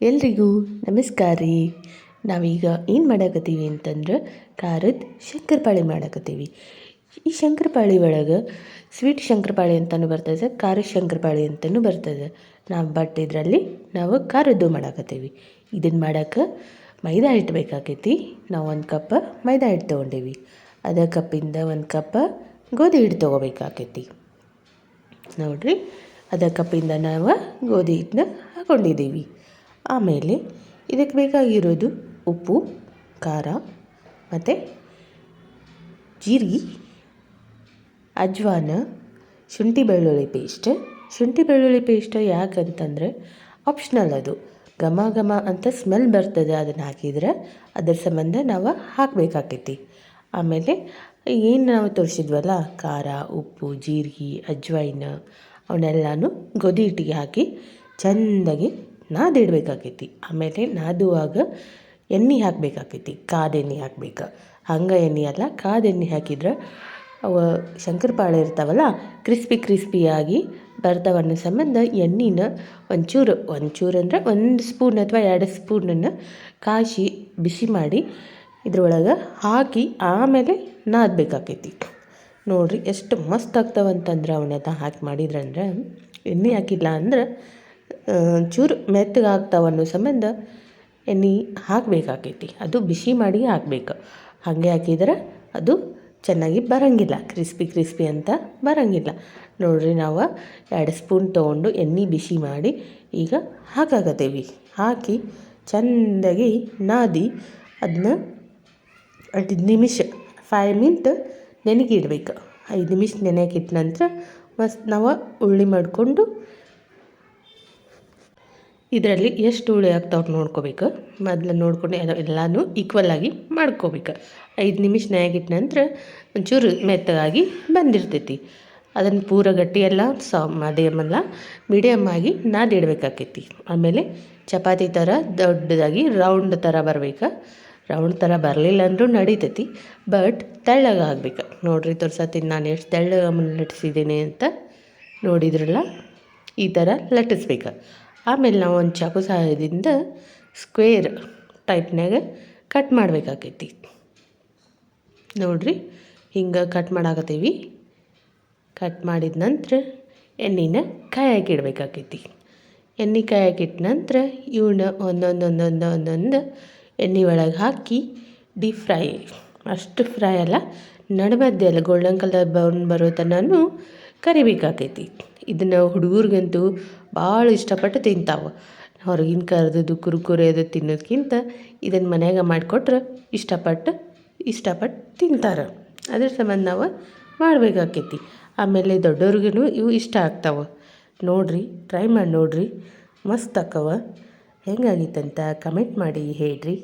ಎಲ್ರಿಗೂ ನಮಸ್ಕಾರ ರೀ. ನಾವೀಗ ಏನು ಮಾಡಾಕತ್ತೀವಿ ಅಂತಂದ್ರೆ ಖಾರದ ಶಂಕರಪಾಳಿ ಮಾಡಾಕತ್ತೀವಿ. ಈ ಶಂಕರಪಾಳಿ ಒಳಗೆ ಸ್ವೀಟ್ ಶಂಕರಪಾಳಿ ಅಂತಲೂ ಬರ್ತದೆ ಖಾರದ ಶಂಕರಪಾಳಿ ಅಂತಲೂ ಬರ್ತದೆ. ನಾವು ಬಟ್ ಇದರಲ್ಲಿ ನಾವು ಖಾರದ್ದು ಮಾಡಾಕತ್ತೀವಿ. ಇದನ್ನು ಮಾಡಕ್ಕೆ ಮೈದಾ ಹಿಟ್ಟು ಬೇಕಾಕೈತಿ. ನಾವು ಒಂದು ಕಪ್ ಮೈದಾ ಹಿಟ್ಟು ತೊಗೊಂಡೇವಿ. ಅದ ಕಪ್ಪಿಂದ ಒಂದು ಕಪ್ ಗೋಧಿ ಹಿಟ್ಟು ತೊಗೋಬೇಕಾಕೈತಿ. ನೋಡಿರಿ, ಅದ ಕಪ್ಪಿಂದ ನಾವು ಗೋಧಿ ಹಿಟ್ಟನ್ನ ಹಾಕ್ಕೊಂಡಿದ್ದೀವಿ ಆಮೇಲೆ ಇದಕ್ಕೆ ಬೇಕಾಗಿರೋದು ಉಪ್ಪು, ಖಾರ ಮತ್ತು ಜೀರಿಗೆ, ಅಜ್ವಾನ, ಶುಂಠಿ ಬೆಳ್ಳುಳ್ಳಿ ಪೇಸ್ಟ್. ಶುಂಠಿ ಬೆಳ್ಳುಳ್ಳಿ ಪೇಸ್ಟ್ ಯಾಕಂತಂದರೆ ಆಪ್ಷನಲ್ ಅದು. ಘಮ ಘಮ ಅಂತ ಸ್ಮೆಲ್ ಬರ್ತದೆ ಅದನ್ನು ಹಾಕಿದ್ರೆ ಅದರ ಸಂಬಂಧ ನಾವು ಹಾಕಬೇಕಾಗೈತಿ ಆಮೇಲೆ ಏನು ನಾವು ತೋರಿಸಿದ್ವಲ್ಲ, ಖಾರ, ಉಪ್ಪು, ಜೀರಿಗೆ ಅಜ್ವೈನ ಅವನ್ನೆಲ್ಲನೂ ಗೋಧಿ ಹಿಟ್ಟಿಗೆ ಹಾಕಿ ಚೆಂದಾಗಿ ನಾದಿಡ್ಬೇಕಾಕೈತಿ ಆಮೇಲೆ ನಾದುವಾಗ ಎಣ್ಣೆ ಹಾಕಬೇಕಾಕೈತಿ. ಕಾದ ಎಣ್ಣೆ ಹಾಕ್ಬೇಕು. ಹಂಗೆ ಎಣ್ಣೆ ಅಲ್ಲ, ಕಾದ ಎಣ್ಣೆ ಹಾಕಿದ್ರೆ ಅವು ಶಂಕರಪಾಳೆ ಇರ್ತಾವಲ್ಲ, ಕ್ರಿಸ್ಪಿ ಕ್ರಿಸ್ಪಿಯಾಗಿ ಬರ್ತಾವೆ ಅನ್ನೋ ಸಂಬಂಧ ಎಣ್ಣೆನ ಒಂಚೂರು ಒಂಚೂರು ಅಂದರೆ ಒಂದು ಸ್ಪೂನ್ ಅಥವಾ ಎರಡು ಸ್ಪೂನನ್ನು ಕಾಯಿಸಿ ಬಿಸಿ ಮಾಡಿ ಇದ್ರೊಳಗೆ ಹಾಕಿ ಆಮೇಲೆ ನಾದಬೇಕಾಕೈತಿ. ನೋಡಿರಿ ಎಷ್ಟು ಮಸ್ತ್ ಆಗ್ತಾವಂತಂದ್ರೆ ಅವನ್ನೆಲ್ಲ ಹಾಕಿ ಮಾಡಿದ್ರಂದ್ರೆ ಎಣ್ಣೆ ಹಾಕಿಲ್ಲ ಅಂದ್ರೆ ಚೂರು ಅನ್ನೋ ಸಂಬಂಧ ಎಣ್ಣೆ ಹಾಕಬೇಕಾಕೈತಿ. ಅದು ಬಿಸಿ ಮಾಡಿ ಹಾಕ್ಬೇಕು. ಹಾಗೆ ಹಾಕಿದ್ರೆ ಅದು ಚೆನ್ನಾಗಿ ಬರೋಂಗಿಲ್ಲ. ಕ್ರಿಸ್ಪಿ ಕ್ರಿಸ್ಪಿ ಅಂತ ಬರೋಂಗಿಲ್ಲ. ನೋಡಿರಿ ನಾವು ಎರಡು ಸ್ಪೂನ್ ತೊಗೊಂಡು ಎಣ್ಣೆ ಬಿಸಿ ಮಾಡಿ ಈಗ ಹಾಕಾಕತ್ತೀವಿ. ಹಾಕಿ ಚೆಂದಾಗಿ ನಾದಿ ಅದನ್ನ ಐದು ನಿಮಿಷ ಫೈವ್ ಮಿನಿಟ್ ನೆನೆಗೆ ಇಡಬೇಕು ಐದು ನಿಮಿಷ ನೆನೆಯಕ್ಕೆ ಇಟ್ಟ ನಂತರ ಮಸ್ತ್ ನಾವು ಉಳ್ಳಿ ಮಾಡಿಕೊಂಡು ಇದರಲ್ಲಿ ಎಷ್ಟು ಹುಳಿ ಆಗ್ತಾವೆ ನೋಡ್ಕೋಬೇಕು. ಮೊದಲು ನೋಡ್ಕೊಂಡು ಎಲ್ಲ ಎಲ್ಲನೂ ಆಗಿ ಮಾಡ್ಕೋಬೇಕು. ಐದು ನಿಮಿಷ ನಾಯಾಗಿಟ್ಟ ನಂತರ ಒಂಚೂರು ಮೆತ್ತಗಾಗಿ ಬಂದಿರ್ತೈತಿ. ಅದನ್ನು ಪೂರ ಗಟ್ಟಿ ಎಲ್ಲ ಸಾ ಅಲ್ಲ ಮೀಡಿಯಮ್ ಆಗಿ ನಾದಿಡ್ಬೇಕಾಕೈತಿ ಆಮೇಲೆ ಚಪಾತಿ ಥರ ದೊಡ್ಡದಾಗಿ ರೌಂಡ್ ಥರ ಬರಬೇಕು. ರೌಂಡ್ ಥರ ಬರಲಿಲ್ಲ ಅಂದರೂ ನಡೀತೈತಿ ಬಟ್ ತೆಳ್ಳಗೆ ಆಗ್ಬೇಕು. ನೋಡಿರಿ ತೋರ್ಸತ್ತೀನಿ ನಾನು ಎಷ್ಟು ತೆಳ್ಳಗೆ ಲಟ್ಟಿಸಿದ್ದೀನಿ ಅಂತ ನೋಡಿದ್ರಲ್ಲ, ಈ ಥರ ಲಟ್ಟಿಸ್ಬೇಕು. ಆಮೇಲೆ ನಾವು ಒಂದು ಚಾಕು ಸಹಾಯದಿಂದ ಸ್ಕ್ವೇರ್ ಟೈಪ್ನಾಗ ಕಟ್ ಮಾಡಬೇಕಾಕೈತಿ. ನೋಡಿರಿ, ಹಿಂಗೆ ಕಟ್ ಮಾಡಾಕತ್ತೀವಿ. ಕಟ್ ಮಾಡಿದ ನಂತರ ಎಣ್ಣೆನ ಕಾಯಕ್ಕೆ ಎಣ್ಣೆ ಕಾಯಾಕಿಟ್ಟ ನಂತರ ಇವನ್ನ ಒಂದೊಂದೊಂದೊಂದು ಒಂದೊಂದು ಎಣ್ಣೆ ಒಳಗೆ ಹಾಕಿ ಡೀಪ್ ಫ್ರೈ, ಅಷ್ಟು ಫ್ರೈ ಅಲ್ಲ, ನಡುಮಧ್ಯೆ ಗೋಲ್ಡನ್ ಕಲರ್ ಬೌನ್ ಬರೋ ತನೂ ಕರಿಬೇಕಾಕೈತಿ. ಇದನ್ನು ಹುಡುಗರಿಗಂತೂ ಭಾಳ ಇಷ್ಟಪಟ್ಟು ತಿಂತಾವೆ. ಹೊರಗಿನ ಕರೆದದ್ದು ಕುರುಕುರೆ ಅದು ತಿನ್ನೋದಕ್ಕಿಂತ ಇದನ್ನು ಮನ್ಯಾಗ ಮಾಡಿಕೊಟ್ರೆ ಇಷ್ಟಪಟ್ಟು ಇಷ್ಟಪಟ್ಟು ತಿಂತಾರೆ. ಅದ್ರ ಸಂಬಂಧ ನಾವು ಮಾಡಬೇಕಾಕೈತಿ. ಆಮೇಲೆ ದೊಡ್ಡವ್ರಿಗೂ ಇವು ಇಷ್ಟ ಆಗ್ತಾವೆ. ನೋಡಿರಿ ಟ್ರೈ ಮಾಡಿ ನೋಡಿರಿ. ಮಸ್ತ್ ಆಕವ ಹೆಂಗಾಗಿತ್ತಂತ ಕಮೆಂಟ್ ಮಾಡಿ ಹೇಳ್ರಿ.